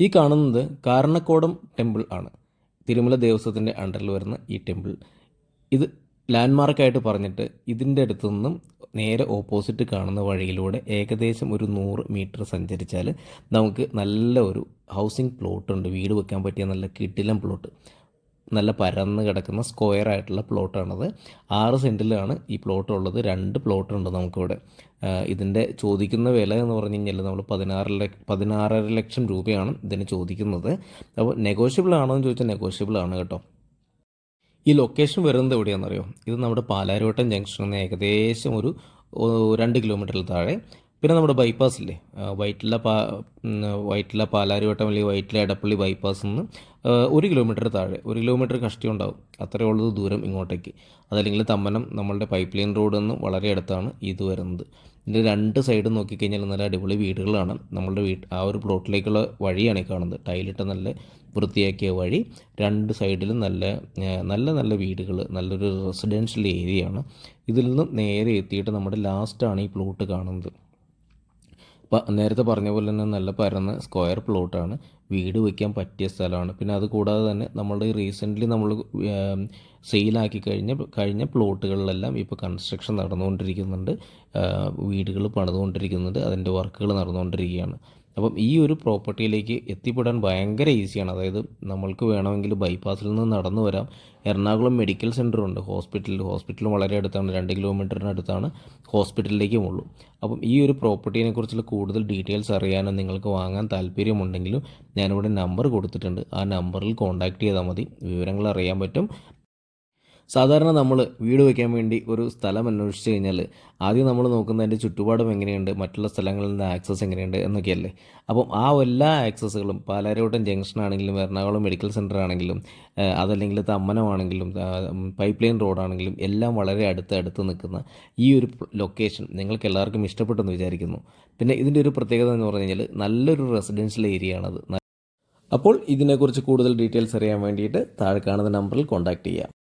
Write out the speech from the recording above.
ഈ കാണുന്നത് കാരണക്കോടം ടെമ്പിൾ ആണ്. തിരുമല ദേവസ്വത്തിന്റെ അണ്ടറിൽ വരുന്ന ഈ ടെമ്പിൾ. ഇത് ലാൻഡ്മാർക്കായിട്ട് പറഞ്ഞിട്ട് ഇതിന്റെ അടുത്തു നിന്നും നേരെ ഓപ്പോസിറ്റ് കാണുന്ന വഴിയിലൂടെ ഏകദേശം ഒരു നൂറ് മീറ്റർ സഞ്ചരിച്ചാൽ നമുക്ക് നല്ല ഒരു ഹൗസിംഗ് പ്ലോട്ടുണ്ട്. വീട് വെക്കാൻ പറ്റിയ നല്ല കിട്ടിലം പ്ലോട്ട്. നല്ല പരന്ന് കിടക്കുന്ന സ്ക്വയർ ആയിട്ടുള്ള പ്ലോട്ടാണത് ആറ് സെന്റിലാണ് ഈ പ്ലോട്ട് ഉള്ളത്. രണ്ട് പ്ലോട്ട് ഉണ്ട് നമുക്കിവിടെ. ഇതിന്റെ ചോദിക്കുന്ന വില എന്ന് പറഞ്ഞു കഴിഞ്ഞാൽ നമ്മൾ പതിനാറ് ലക്ഷം പതിനാറര ലക്ഷം രൂപയാണ് ഇതിന് ചോദിക്കുന്നത്. അപ്പോൾ നെഗോഷ്യബിൾ ആണോ എന്ന് ചോദിച്ചാൽ നെഗോഷ്യബിൾ ആണ് കേട്ടോ. ഈ ലൊക്കേഷൻ വരുന്നത് എവിടെയാണെന്നറിയോ? ഇത് നമ്മുടെ പാലാരിവട്ടം ജംഗ്ഷനിൽ നിന്ന് ഏകദേശം ഒരു രണ്ട് കിലോമീറ്ററിൽ താഴെ. പിന്നെ നമ്മുടെ ബൈപ്പാസ് ഇല്ലേ? വൈറ്റില പാ വൈറ്റില പാലാരിവട്ടം അല്ലെങ്കിൽ വൈറ്റില എടപ്പള്ളി ബൈപ്പാസിൽ നിന്ന് ഒരു കിലോമീറ്റർ താഴെ ഒരു കിലോമീറ്റർ കഷ്ടി ഉണ്ടാവും. അത്രയേ ഉള്ളത് ദൂരം ഇങ്ങോട്ടേക്ക്. അതല്ലെങ്കിൽ തമ്മനം നമ്മളുടെ പൈപ്പ് ലൈൻ റോഡിൽ നിന്ന് വളരെ അടുത്താണ് ഇത് വരുന്നത്. ഇതിന്റെ രണ്ട് സൈഡ് നോക്കിക്കഴിഞ്ഞാൽ നല്ല അടിപൊളി വീടുകളാണ്. നമ്മളുടെ വീട്ട് ആ ഒരു പ്ലോട്ടിലേക്കുള്ള വഴിയാണ് ഈ കാണുന്നത്. ടൈലിട്ട നല്ല വൃത്തിയാക്കിയ വഴി. രണ്ട് സൈഡിലും നല്ല നല്ല നല്ല വീടുകൾ നല്ലൊരു റെസിഡൻഷ്യൽ ഏരിയയാണ് ഇതിൽ നിന്നും നേരെ എത്തിയിട്ട് നമ്മുടെ ലാസ്റ്റാണ് ഈ പ്ലോട്ട് കാണുന്നത്. നേരത്തെ പറഞ്ഞ പോലെ തന്നെ നല്ല പരന്ന സ്ക്വയർ പ്ലോട്ടാണ് വീട് വയ്ക്കാൻ പറ്റിയ സ്ഥലമാണ്. പിന്നെ അത് കൂടാതെ തന്നെ നമ്മളുടെ റീസെന്റ്ലി നമ്മൾ സെയിലാക്കി കഴിഞ്ഞ കഴിഞ്ഞ പ്ലോട്ടുകളിലെല്ലാം ഇപ്പോൾ കൺസ്ട്രക്ഷൻ നടന്നുകൊണ്ടിരിക്കുന്നുണ്ട്. വീടുകൾ പണിതുകൊണ്ടിരിക്കുന്നുണ്ട്. അതിന്റെ വർക്കുകൾ നടന്നുകൊണ്ടിരിക്കുകയാണ്. അപ്പം ഈ ഒരു പ്രോപ്പർട്ടിയിലേക്ക് എത്തിപ്പെടാൻ ഭയങ്കര ഈസിയാണ്. അതായത് നമ്മൾക്ക് വേണമെങ്കിൽ ബൈപ്പാസിൽ നിന്ന് നടന്നു വരാം. എറണാകുളം മെഡിക്കൽ സെന്റർ ഉണ്ട് ഹോസ്പിറ്റൽ ഹോസ്പിറ്റലും വളരെ അടുത്താണ്. രണ്ട് കിലോമീറ്ററിനടുത്താണ് ഹോസ്പിറ്റലിലേക്കും ഉള്ളൂ. അപ്പം ഈ ഒരു പ്രോപ്പർട്ടിനെ കുറിച്ചുള്ള കൂടുതൽ ഡീറ്റെയിൽസ് അറിയാനും നിങ്ങൾക്ക് വാങ്ങാൻ താല്പര്യമുണ്ടെങ്കിലും ഞാനിവിടെ നമ്പർ കൊടുത്തിട്ടുണ്ട്. ആ നമ്പറിൽ കോൺടാക്റ്റ് ചെയ്താൽ മതി. വിവരങ്ങൾ അറിയാൻ പറ്റും. സാധാരണ നമ്മൾ വീട് വയ്ക്കാൻ വേണ്ടി ഒരു സ്ഥലം അന്വേഷിച്ച് കഴിഞ്ഞാൽ ആദ്യം നമ്മൾ നോക്കുന്ന അതിന്റെ ചുറ്റുപാടും എങ്ങനെയുണ്ട്? മറ്റുള്ള സ്ഥലങ്ങളിൽ നിന്ന് ആക്സസ് എങ്ങനെയുണ്ട് എന്നൊക്കെയല്ലേ. അപ്പം ആ എല്ലാ ആക്സസുകളും പാലാരിവട്ടം ജംഗ്ഷൻ ആണെങ്കിലും എറണാകുളം മെഡിക്കൽ സെന്റർ ആണെങ്കിലും അതല്ലെങ്കിൽ തമ്മനമാണെങ്കിലും പൈപ്പ് ലൈൻ റോഡാണെങ്കിലും എല്ലാം വളരെ അടുത്ത് അടുത്ത് നിൽക്കുന്ന ഈ ഒരു ലൊക്കേഷൻ നിങ്ങൾക്ക് എല്ലാവർക്കും ഇഷ്ടപ്പെട്ടെന്ന് വിചാരിക്കുന്നു. പിന്നെ ഇതിന്റെ ഒരു പ്രത്യേകത എന്ന് പറഞ്ഞു കഴിഞ്ഞാൽ നല്ലൊരു റെസിഡൻഷ്യൽ ഏരിയ ആണത് അപ്പോൾ ഇതിനെക്കുറിച്ച് കൂടുതൽ ഡീറ്റെയിൽസ് അറിയാൻ വേണ്ടിയിട്ട് താഴെ കാണുന്ന നമ്പറിൽ കോൺടാക്റ്റ് ചെയ്യാം.